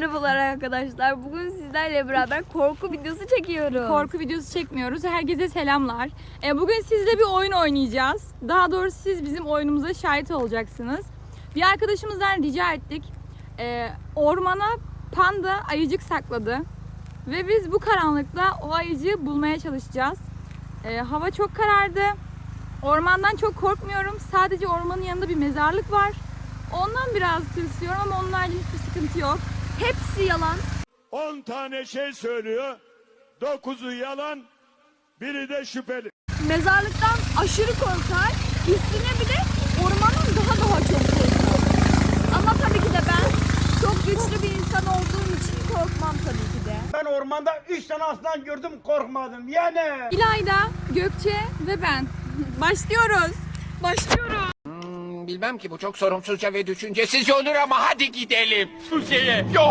merhabalar arkadaşlar. Bugün sizlerle beraber korku videosu çekiyoruz. Korku videosu çekmiyoruz. Herkese selamlar. E, bugün sizle bir oyun oynayacağız. Daha doğrusu siz bizim oyunumuza şahit olacaksınız. Bir arkadaşımızdan rica ettik. E, ormana panda ayıcık sakladı. Ve biz bu karanlıkta o ayıcığı bulmaya çalışacağız. E, hava çok karardı. Ormandan çok korkmuyorum. Sadece ormanın yanında bir mezarlık var. Ondan biraz tırsıyorum ama haricinde hiçbir sıkıntı yok. Hepsi yalan. 10 tane şey söylüyor. 9'u yalan, biri de şüpheli. Mezarlıktan aşırı korkar. Üstüne bir de ormandan daha daha çok korkar. Ama tabii ki de ben çok güçlü bir insan olduğum için korkmam tabii ki de. Ben ormanda üç tane aslan gördüm korkmadım. Yani. İlayda, Gökçe ve ben. Başlıyoruz. Başlıyoruz. Bilmem ki bu çok sorumsuzca ve düşüncesizce olur ama hadi gidelim. Suzi'ye. Yo!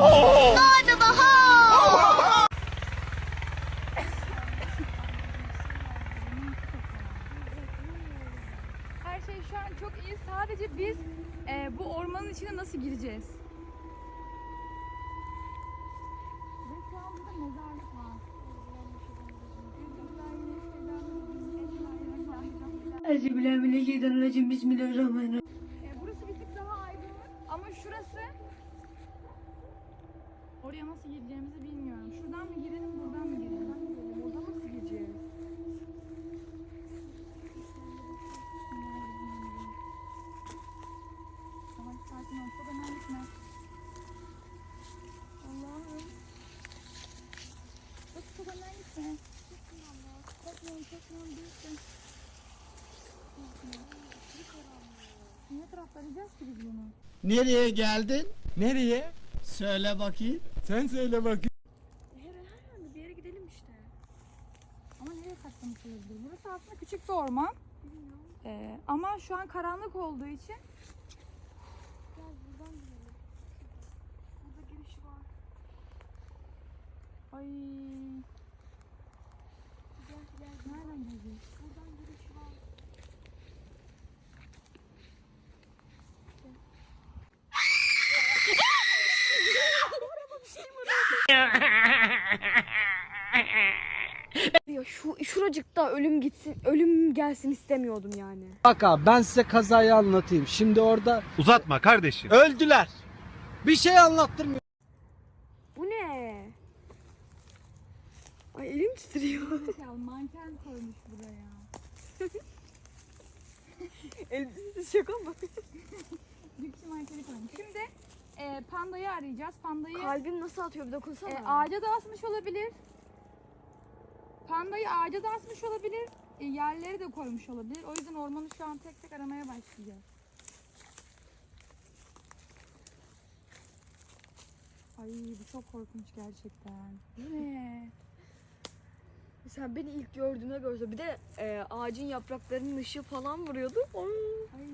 Her şey şu an çok iyi. Sadece biz e, bu ormanın içine nasıl gireceğiz? Ve şu an burada mezarlık var. Euzubillahimineşşeytanirracim. Bismillahirrahmanirrahim. E, burası bir tık daha aydınlık ama şurası oraya nasıl gireceğimizi bilmiyorum. Şuradan mı girelim, buradan mı girelim? Ki biz bunu? Nereye geldin? Nereye? Söyle bakayım. Sen söyle bakayım. Bir yere gidelim işte. Ama nereye saklamış olabilir? Burası aslında küçük bir orman. Ee, ama şu an karanlık olduğu için Burada giriş var. ay Gel gel. nereden gireceğiz? Buradan giriş var. Ya şu şuracıkta ölüm gitsin, ölüm gelsin istemiyordum yani. Bak abi ben size kazayı anlatayım. Şimdi orada Uzatma kardeşim. öldüler. Bir şey anlattırmıyor. Bu ne? Ay elim titriyor. Ya manken koymuş buraya. Elbisesi şaka mı? Bir kişi mankeni koymuş. Şimdi e, pandayı arayacağız. Pandayı Kalbim nasıl atıyor bir dokunsana. e, ağaca da asmış olabilir. Pandayı ağaca da asmış olabilir. E, yerleri de koymuş olabilir. O yüzden ormanı şu an tek tek aramaya başlayacağız. Ay bu çok korkunç gerçekten. Bu ne? Sen beni ilk gördüğüne görse bir de e, ağacın yapraklarının ışığı falan vuruyordu. Oy. Ay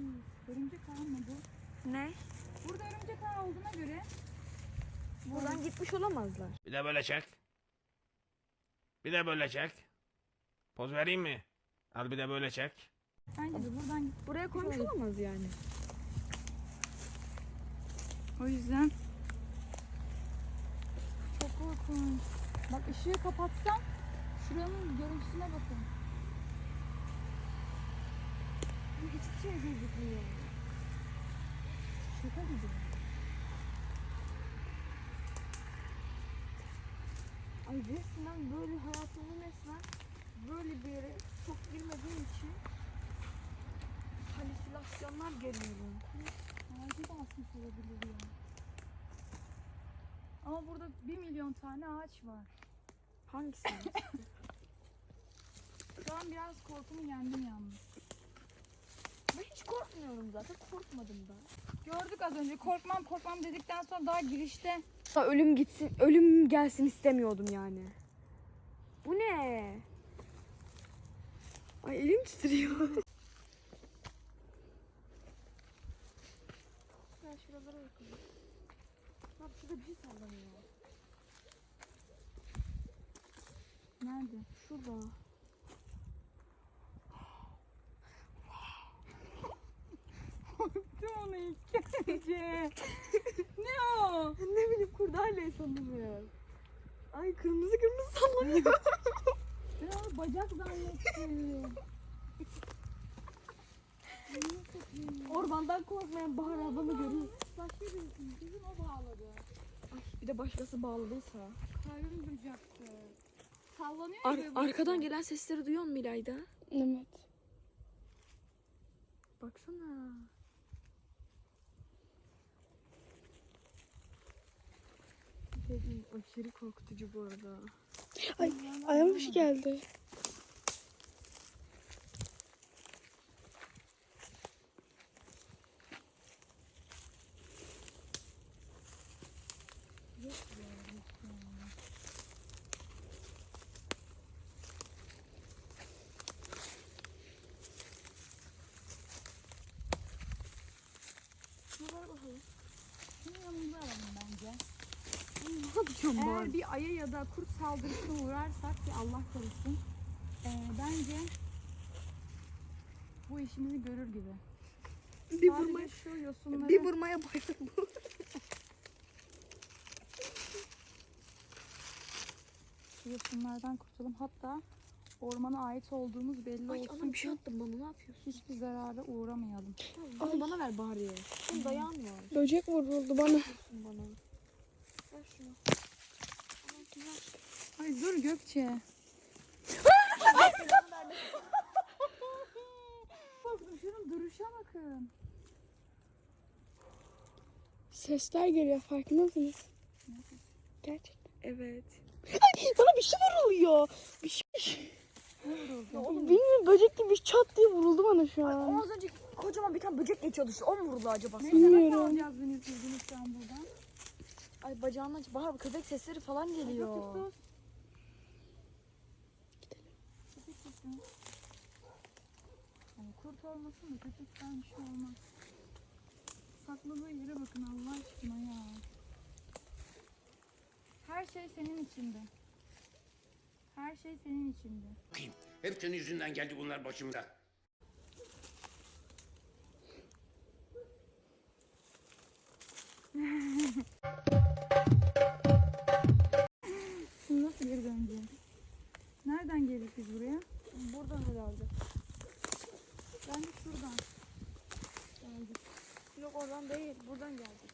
örümcek ağ mı bu? Ne? Burada örümcek ağ olduğuna göre Buradan gitmiş olamazlar. Bir de böyle çek. Bir de böyle çek. Poz vereyim mi? Al bir de böyle çek. bence de buradan git. Buraya koymuş olamaz yani. O yüzden çok korkunç. Bak ışığı kapatsam şuranın görüntüsüne bakın. Hiçbir şey gözükmüyor. Şaka gibi. Ay resmen böyle hayatımın resmen böyle bir yere çok girmediğim için halüsinasyonlar görüyorum. Ağacı da asmış olabilir ya. Ama burada bir milyon tane ağaç var. Hangisi? Şu an biraz korkumu yendim yalnız. Ben hiç korkmuyorum zaten. Korkmadım da. Gördük az önce korkmam korkmam dedikten sonra daha girişte Ölüm gitsin, ölüm gelsin istemiyordum yani. Bu ne? Ay elim titriyor. Ya şuralara bakalım. Bak şurada bir şey sallanıyor. nerede? Şurada. Ne o? Ne bileyim kurdale sandım ya. Ay kırmızı kırmızı sallanıyor. Onu bacak zannettim. Ormandan korkmayan Bahar ablamı görüyor. Başka birisini bizim o bağladı. Bir de başkası bağladıysa. Kalbim duyacaktı. Sallanıyor Ar- ya arkadan gelen sesleri duyuyor musun İlayda? Evet. Baksana. Aşırı korkutucu bu arada. Ay şey geldi. Şunu yanımıza alalım bence. Ne yapacağım Eğer bir aya ya da kurt saldırısına uğrarsak ki Allah korusun. eee, bence bu işimizi görür gibi. Bir Sadece vurmaya, şu yosunları bir vurmaya bayıldım. şu yosunlardan kurtulalım. Hatta ormana ait olduğumuz belli Ay olsun ana bir şey ki attın bana ne yapıyorsun? hiçbir zarara uğramayalım. Al bana ver bari. Senin dayağın var. Böcek vuruldu bana. Ver şunu. Ay dur Gökçe. Bak şunun duruşa bakın. Sesler geliyor farkında mısınız? Gerçekten. Evet. Bana bir şey vuruluyor. Bir şey. Bilmiyorum böcek gibi çat diye vuruldu bana şu an. Ama az önce kocaman bir tane böcek geçiyordu. işte. O mu vurdu acaba? Neyse nasıl Bilmiyorum. alacağız Deniz yüzünü şu an buradan? Ay bacağına. Bahar köpek sesleri falan geliyor. sus. Sesi. Yani kurt olmasın da köpekten bir şey olmaz. Sakladığı yere bakın Allah aşkına ya. Her şey senin içinde. Her şey senin içinde. Hep senin yüzünden geldi bunlar başımıza. Şimdi nasıl geri döneceğiz? Nereden geldik biz buraya? Buradan herhalde. Bence şuradan. Yok oradan değil. Buradan geldik.